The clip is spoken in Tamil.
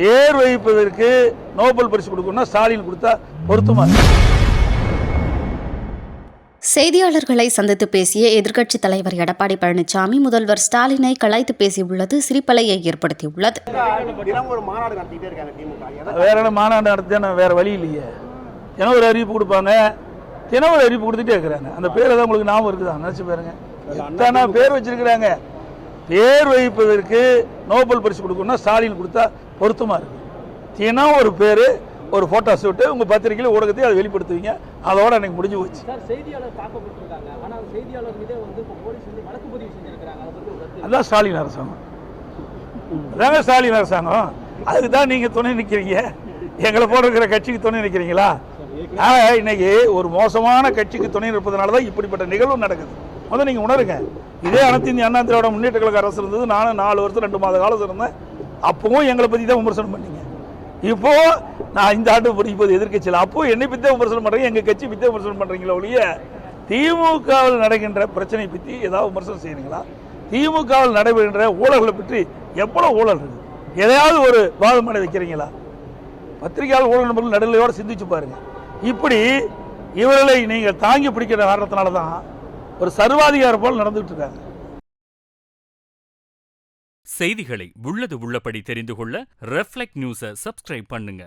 பேர் வைப்பதற்கு நோபல் பரிசு கொடுக்கணும்னா ஸ்டாலின் கொடுத்தா பொருத்தமா. செய்தியாளர்களை சந்தித்து பேசிய எதிர்க்கட்சித் தலைவர் எடப்பாடி பழனிசாமி முதல்வர் ஸ்டாலினை கலாய்த்து பேசியுள்ளது சிரிப்பலையை ஏற்படுத்தியுள்ளது. வேற என்ன மாநாடு நடத்தினா வேற வழி இல்லையே. தினம் ஒரு அறிவிப்பு கொடுப்பாங்க. தினம் ஒரு அறிவிப்பு கொடுத்துட்டே இருக்கிறாங்க. அந்த பேர் தான் உங்களுக்கு ஞாபகம் இருக்குதா? நினைச்சு பாருங்க. எத்தனை பேர் வச்சிருக்கிறாங்க. பேர் வைப்பதற்கு நோபல் பரிசு கொடுக்கணும்னா ஸ்டாலின் கொடுத்தா பொருத்தமா இருக்கு. தினம் ஒரு பேர் ஒரு போட்டோ ஷூட்டு உங்க பத்திரிகையில் ஊடகத்தையும் அதை வெளிப்படுத்துவீங்க. அதோட எனக்கு முடிஞ்சு போச்சு. ஆனால் அதான் ஸ்டாலின் அரசாங்கம். அதாங்க ஸ்டாலின் அரசாங்கம். அதுக்கு தான் நீங்கள் துணை நிற்கிறீங்க எங்களை போல இருக்கிற கட்சிக்கு துணை நிற்கிறீங்களா ஆக இன்னைக்கு ஒரு மோசமான கட்சிக்கு துணை நிற்பதனால தான் இப்படிப்பட்ட நிகழ்வு நடக்குது. முதல்ல நீங்கள் உணருங்க. இதே அனைத்து இந்திய அண்ணா திராவிட முன்னேற்ற கழக அரசு இருந்தது. நானும் நாலு வருஷம் ரெண்டு மாத காலம் இருந்தேன். அப்பவும் எங்களை பற்றி தான் விமர்சனம் பண்ணீங்க. இப்போ நான் இந்த ஆண்டு இப்போது எதிர்க்கட்சியில் அப்போ என்னை பற்றி விமர்சனம் பண்ணுறீங்க எங்கள் கட்சி பற்றி விமர்சனம் பண்ணுறீங்களா ஒழிய திமுகவில் நடக்கின்ற பிரச்சனை பற்றி ஏதாவது விமர்சனம் செய்யறீங்களா திமுகவில் நடைபெறுகின்ற ஊழல்களை பற்றி எவ்வளோ ஊழல் இருக்குது எதையாவது ஒரு வாதம் பண்ண வைக்கிறீங்களா? பத்திரிகையாளர் ஊழல் நபர்கள் நடுநிலையோடு சிந்திச்சு பாருங்க. இப்படி இவர்களை நீங்கள் தாங்கி பிடிக்கிற காரணத்தினால தான் ஒரு சர்வாதிகாரம் போல் நடந்துட்டு இருக்காங்க. செய்திகளை உள்ளது உள்ளபடி தெரிந்து கொள்ள ரெஃப்ளெக்ட் நியூஸை சப்ஸ்கிரைப் பண்ணுங்க.